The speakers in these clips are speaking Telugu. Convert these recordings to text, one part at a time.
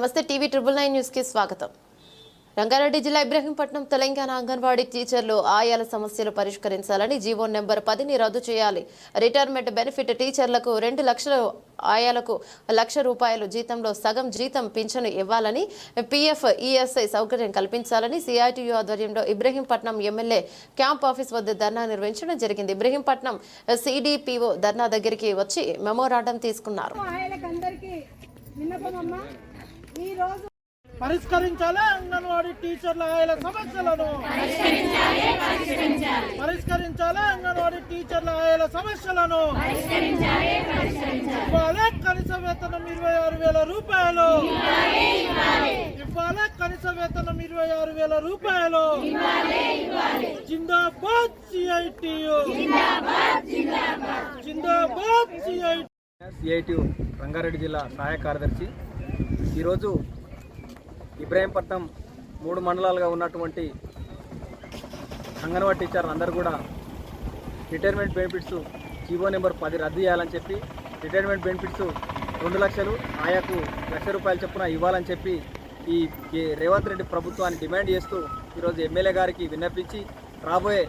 నమస్తే టీవీ ట్రిపుల్ నైన్ న్యూస్కి స్వాగతం. రంగారెడ్డి జిల్లా ఇబ్రహీంపట్నం తెలంగాణ అంగన్వాడీ టీచర్లు ఆయాల సమస్యలు పరిష్కరించాలని జీవో నెంబర్ పదిని రద్దు చేయాలి. రిటైర్మెంట్ బెనిఫిట్ టీచర్లకు రెండు లక్షలు ఆయాలకు లక్ష రూపాయలు జీతంలో సగం జీతం పింఛను ఇవ్వాలని పీఎఫ్ ఈఎస్ఐ సౌకర్యం కల్పించాలని సిఐటియు ఆధ్వర్యంలో ఇబ్రహీంపట్నం ఎమ్మెల్యే క్యాంప్ ఆఫీస్ వద్ద ధర్నా నిర్వహించడం జరిగింది. ఇబ్రహీంపట్నం సిడిపిఓ ధర్నా దగ్గరికి వచ్చి మెమోరాండం తీసుకున్నారు. పరిష్కరించాలి అంగన్వాడీ టీచర్ల ఆయల సమస్యలను. పరిష్కరించాలి అంగన్వాడీ టీచర్ల ఆయల సమస్యలను. ఇవ్వాలి కనీస వేతనం ఇరవై ఆరు వేల రూపాయలు. ఇవ్వాలి కనీస వేతనం ఇరవై ఆరు వేల రూపాయలు. జిందాబాద్ సిఐటియు. జిందాబాద్ సిఐటి సిఐటి రంగారెడ్డి జిల్లా సహాయ కార్యదర్శి ఈరోజు ఇబ్రాహీంపట్నం మూడు మండలాలుగా ఉన్నటువంటి అంగన్వాడీ టీచర్లు అందరూ కూడా రిటైర్మెంట్ బెనిఫిట్స్ జీవో నెంబర్ పది రద్దు చేయాలని చెప్పి రిటైర్మెంట్ బెనిఫిట్స్ రెండు లక్షలు ఆయాకు లక్ష రూపాయలు చొప్పున ఇవ్వాలని చెప్పి ఈ ఈ రేవంత్ రెడ్డి ప్రభుత్వాన్ని డిమాండ్ చేస్తూ ఈరోజు ఎమ్మెల్యే గారికి విన్నపించి రాబోయే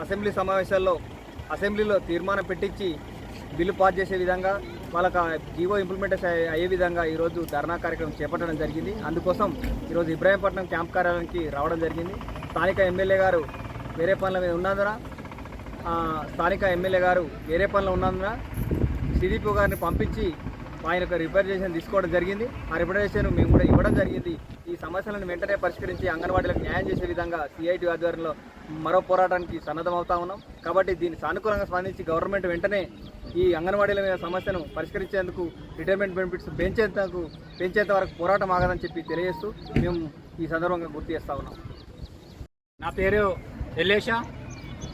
అసెంబ్లీ సమావేశాల్లో అసెంబ్లీలో తీర్మానం పెట్టించి బిల్లు పాస్ చేసే విధంగా వాళ్ళకి జీవో ఇంప్లిమెంటేషన్ అయ్యే- అయ్యే విధంగా ఈరోజు ధర్నా కార్యక్రమం చేపట్టడం జరిగింది. అందుకోసం ఈరోజు ఇబ్రాహీంపట్నం క్యాంప్ కార్యాలయానికి రావడం జరిగింది. స్థానిక ఎమ్మెల్యే గారు వేరే పనుల మీద ఉన్నందున స్థానిక ఎమ్మెల్యే గారు వేరే పనులు ఉన్నందున సిడిపి గారిని పంపించి ఆయన యొక్క రిప్రజెంటేషన్ తీసుకోవడం జరిగింది. ఆ రిప్రజెంటేషన్ మేము కూడా ఇవ్వడం జరిగింది. ఈ సమస్యలను వెంటనే పరిష్కరించి అంగన్వాడీలకు న్యాయం చేసే విధంగా సిఐటి ఆధ్వర్యంలో మరో పోరాటానికి సన్నద్ధమవుతా ఉన్నాం. కాబట్టి దీన్ని సానుకూలంగా స్పందించి గవర్నమెంట్ వెంటనే ఈ అంగన్వాడీల మీద సమస్యను పరిష్కరించేందుకు రిటైర్మెంట్ బెనిఫిట్స్ పెంచేందుకు పెంచేంత వరకు పోరాటం ఆగదని చెప్పి తెలియజేస్తూ మేము ఈ సందర్భంగా గుర్తు చేస్తా ఉన్నాం. నా పేరు Yellesha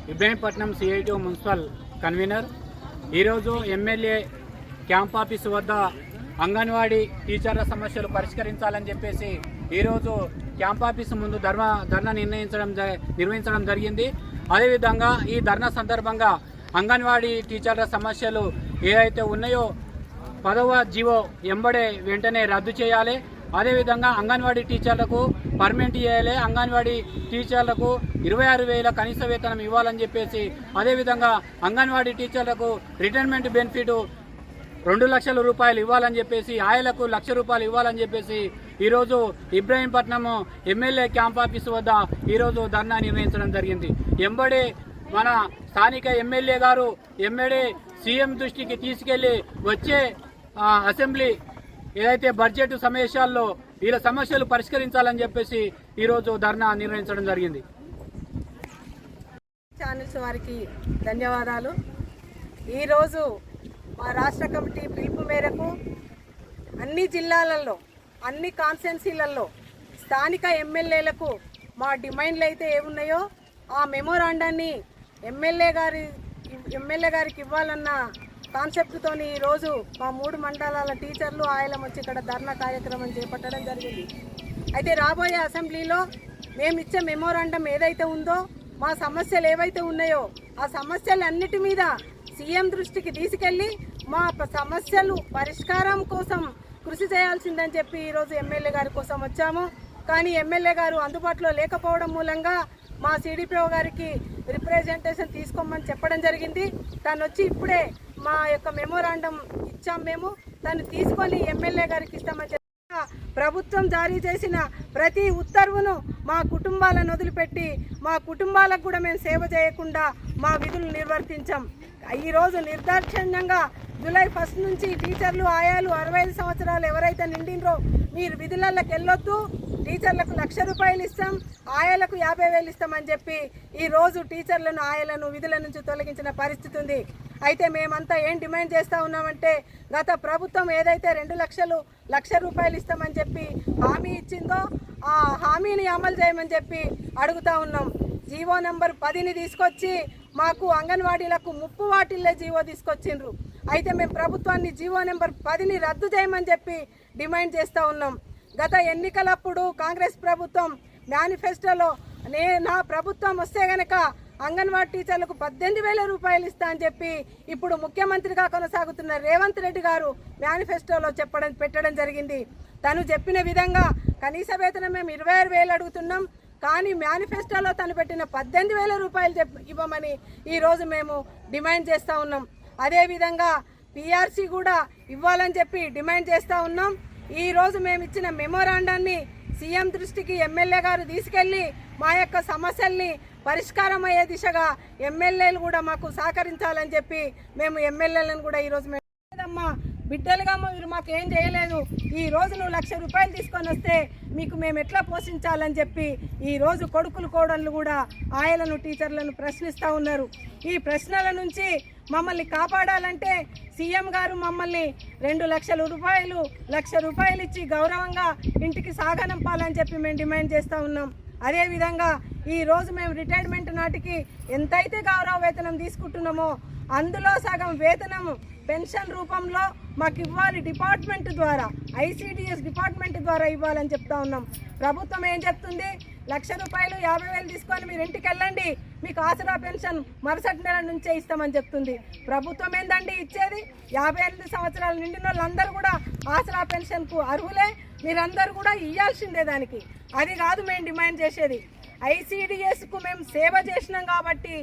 Ibrahimpatnam CIT municipal convener. ఈరోజు ఎమ్మెల్యే క్యాంప్ ఆఫీస్ వద్ద అంగన్వాడీ టీచర్ల సమస్యలు పరిష్కరించాలని చెప్పేసి ఈరోజు క్యాంప్ ఆఫీస్ ముందు ధర్మ ధర్నా నిర్ణయించడం జ- నిర్వహించడం జరిగింది. అదేవిధంగా ఈ ధర్నా సందర్భంగా అంగన్వాడీ టీచర్ల సమస్యలు ఏవైతే ఉన్నాయో పదవ జీవో ఎంబడే వెంటనే రద్దు చేయాలి. అదేవిధంగా అంగన్వాడీ టీచర్లకు పర్మనెంట్ చేయాలి అంగన్వాడీ టీచర్లకు ఇరవై ఆరు వేల కనీస వేతనం ఇవ్వాలని చెప్పేసి అదేవిధంగా అంగన్వాడీ టీచర్లకు రిటైర్మెంట్ బెనిఫిట్ రెండు లక్షల రూపాయలు ఇవ్వాలని చెప్పేసి ఆయలకు లక్ష రూపాయలు ఇవ్వాలని చెప్పేసి ఈరోజు ఇబ్రాహీంపట్నం ఎమ్మెల్యే క్యాంప్ ఆఫీస్ వద్ద ఈరోజు ధర్నా నిర్వహించడం జరిగింది. ఎంబడే మన స్థానిక ఎమ్మెల్యే గారు ఎమ్మెల్యే సీఎం దృష్టికి తీసుకెళ్ళి వచ్చే అసెంబ్లీ ఏదైతే బడ్జెట్ సమావేశాల్లో వీళ్ళ సమస్యలు పరిష్కరించాలని చెప్పేసి ఈరోజు ధర్నా నిర్వహించడం జరిగింది. ఛానల్స్ వారికి ధన్యవాదాలు. ఈరోజు మా రాష్ట్ర కమిటీ పిలుపు మేరకు అన్ని జిల్లాలలో అన్ని కాన్స్టెన్సీలలో స్థానిక ఎమ్మెల్యేలకు మా డిమాండ్లు అయితే ఏమున్నాయో ఆ మెమోరాండాన్ని ఎమ్మెల్యే గారి ఎమ్మెల్యే గారికి ఇవ్వాలన్న కాన్సెప్ట్తోని ఈరోజు మా మూడు మండలాల టీచర్లు ఆయలం వచ్చి ఇక్కడ ధర్నా కార్యక్రమం చేపట్టడం జరిగింది. అయితే రాబోయే అసెంబ్లీలో మేము ఇచ్చే మెమోరాండం ఏదైతే ఉందో మా సమస్యలు ఏవైతే ఉన్నాయో ఆ సమస్యలన్నిటి మీద సీఎం దృష్టికి తీసుకెళ్ళి మా సమస్యలు పరిష్కారం కోసం కృషి చేయాల్సిందని చెప్పి ఈరోజు ఎమ్మెల్యే గారి కోసం వచ్చాము. కానీ ఎమ్మెల్యే గారు అందుబాటులో లేకపోవడం మూలంగా మా సిడిపిఓ గారికి రిప్రజెంటేషన్ తీసుకోమని చెప్పడం జరిగింది. తను వచ్చి ఇప్పుడే మా యొక్క మెమోరాండం ఇచ్చాం మేము. తను తీసుకొని ఎమ్మెల్యే గారికి ఇస్తామని చెప్పి ప్రభుత్వం జారీ చేసిన ప్రతి ఉత్తర్వును మా కుటుంబాలను వదిలిపెట్టి మా కుటుంబాలకు కూడా మేము సేవ చేయకుండా మా విధులు నిర్వర్తించాం. ఈరోజు నిర్దాక్షిణ్యంగా జూలై ఫస్ట్ నుంచి టీచర్లు ఆయాలు అరవై ఐదు సంవత్సరాలు ఎవరైతే నిండినరో మీరు విధులలోకి వెళ్ళొద్దు. టీచర్లకు లక్ష రూపాయలు ఇస్తాం ఆయాలకు యాభై వేలు ఇస్తామని చెప్పి ఈ రోజు టీచర్లను ఆయలను విధుల నుంచి తొలగించిన పరిస్థితి ఉంది. అయితే మేమంతా ఏం డిమాండ్ చేస్తా ఉన్నామంటే గత ప్రభుత్వం ఏదైతే రెండు లక్షలు లక్ష రూపాయలు ఇస్తామని చెప్పి హామీ ఇచ్చిందో ఆ హామీని అమలు చేయమని చెప్పి అడుగుతా ఉన్నాం. జీవో నంబర్ పదిని తీసుకొచ్చి మాకు అంగన్వాడీలకు ముప్పు వాటిల్లే జీవో తీసుకొచ్చిండ్రు. అయితే మేము ప్రభుత్వాన్ని జీవో నెంబర్ పదిని రద్దు చేయమని చెప్పి డిమాండ్ చేస్తూ ఉన్నాం. గత ఎన్నికలప్పుడు కాంగ్రెస్ ప్రభుత్వం మేనిఫెస్టోలో నే నా ప్రభుత్వం వస్తే గనక అంగన్వాడీ టీచర్లకు పద్దెనిమిది వేల రూపాయలు ఇస్తా అని చెప్పి ఇప్పుడు ముఖ్యమంత్రిగా కొనసాగుతున్న రేవంత్ రెడ్డి గారు మేనిఫెస్టోలో చెప్పడం పెట్టడం జరిగింది. తను చెప్పిన విధంగా కనీస వేతనం మేము ఇరవై ఆరు వేలు అడుగుతున్నాం. కానీ మేనిఫెస్టోలో తను పెట్టిన పద్దెనిమిది వేల రూపాయలు చెప్ ఇవ్వమని ఈరోజు మేము డిమాండ్ చేస్తూ ఉన్నాం. అదేవిధంగా పిఆర్సీ కూడా ఇవ్వాలని చెప్పి డిమాండ్ చేస్తూ ఉన్నాం. ఈరోజు మేము ఇచ్చిన మెమోరాండాన్ని సీఎం దృష్టికి ఎమ్మెల్యే గారు తీసుకెళ్ళి మా యొక్క సమస్యల్ని పరిష్కారం అయ్యే దిశగా ఎమ్మెల్యేలు కూడా మాకు సహకరించాలని చెప్పి మేము ఎమ్మెల్యేలను కూడా ఈరోజు మేము లేదమ్మా బిడ్డలుగా మీరు మాకు ఏం చేయలేదు. ఈ రోజు నువ్వు లక్ష రూపాయలు తీసుకొని వస్తే మీకు మేము ఎట్లా పోషించాలని చెప్పి ఈరోజు కొడుకులు కోడళ్ళు కూడా ఆయలను టీచర్లను ప్రశ్నిస్తూ ఉన్నారు. ఈ ప్రశ్నల నుంచి మమ్మల్ని కాపాడాలంటే సీఎం గారు మమ్మల్ని రెండు లక్షల రూపాయలు లక్ష రూపాయలు ఇచ్చి గౌరవంగా ఇంటికి సాగనంపాలని చెప్పి మేము డిమాండ్ చేస్తూ ఉన్నాం. అదేవిధంగా ఈరోజు మేము రిటైర్మెంట్ నాటికి ఎంతైతే గౌరవ వేతనం తీసుకుంటున్నామో అందులో సగం వేతనం పెన్షన్ రూపంలో మాకు ఇవ్వాలి డిపార్ట్మెంట్ ద్వారా ఐసీడిఎస్ డిపార్ట్మెంట్ ద్వారా ఇవ్వాలని చెప్తా ఉన్నాం. ప్రభుత్వం ఏం చెప్తుంది? లక్ష రూపాయలు యాభై వేలు తీసుకొని మీరు ఇంటికి వెళ్ళండి. మీకు ఆసరా పెన్షన్ మరుసటి నెల నుంచే ఇస్తామని చెప్తుంది. ప్రభుత్వం ఏందండి ఇచ్చేది? యాభై ఎనిమిది సంవత్సరాలు నిండిన వాళ్ళందరూ కూడా ఆసరా పెన్షన్కు అర్హులే. మీరందరూ కూడా ఇవ్వాల్సిందే దానికి. అది కాదు మేము డిమాండ్ చేసేది. ఐసిడిఎస్కు మేము సేవ చేసినాం కాబట్టి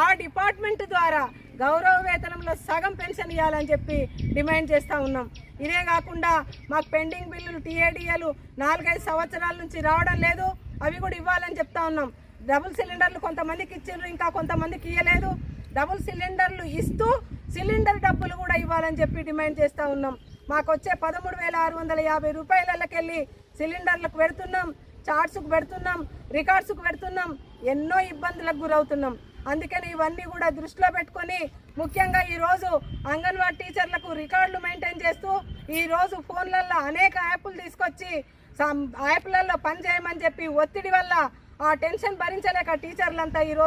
ఆ డిపార్ట్మెంట్ ద్వారా గౌరవ వేతనంలో సగం పెన్షన్ ఇవ్వాలని చెప్పి డిమాండ్ చేస్తూ ఉన్నాం. ఇదే కాకుండా మాకు పెండింగ్ బిల్లులు టీఏడిఏలు నాలుగైదు సంవత్సరాల నుంచి రావడం లేదు. అవి కూడా ఇవ్వాలని చెప్తా ఉన్నాం. డబుల్ సిలిండర్లు కొంతమందికి ఇచ్చిండ్రు ఇంకా కొంతమందికి ఇవ్వలేదు డబుల్ సిలిండర్లు ఇస్తూ సిలిండర్ డబ్బులు కూడా ఇవ్వాలని చెప్పి డిమాండ్ చేస్తూ ఉన్నాం. మాకు వచ్చే పదమూడు వేల ఆరు వందల యాభై రూపాయలకెళ్ళి సిలిండర్లకు పెడుతున్నాం. చార్ట్స్కు పెడుతున్నాం రికార్డ్స్కు పెడుతున్నాం ఎన్నో ఇబ్బందులకు గురవుతున్నాం. అందుకని ఇవన్నీ కూడా దృష్టిలో పెట్టుకొని ముఖ్యంగా ఈరోజు అంగన్వాడీ టీచర్లకు రికార్డులు మెయింటైన్ చేస్తూ ఈరోజు ఫోన్లలో అనేక యాప్లు తీసుకొచ్చి యాప్లలో పని చేయమని చెప్పి ఒత్తిడి వల్ల ఆ టెన్షన్ భరించలేక టీచర్లంతా ఈరోజు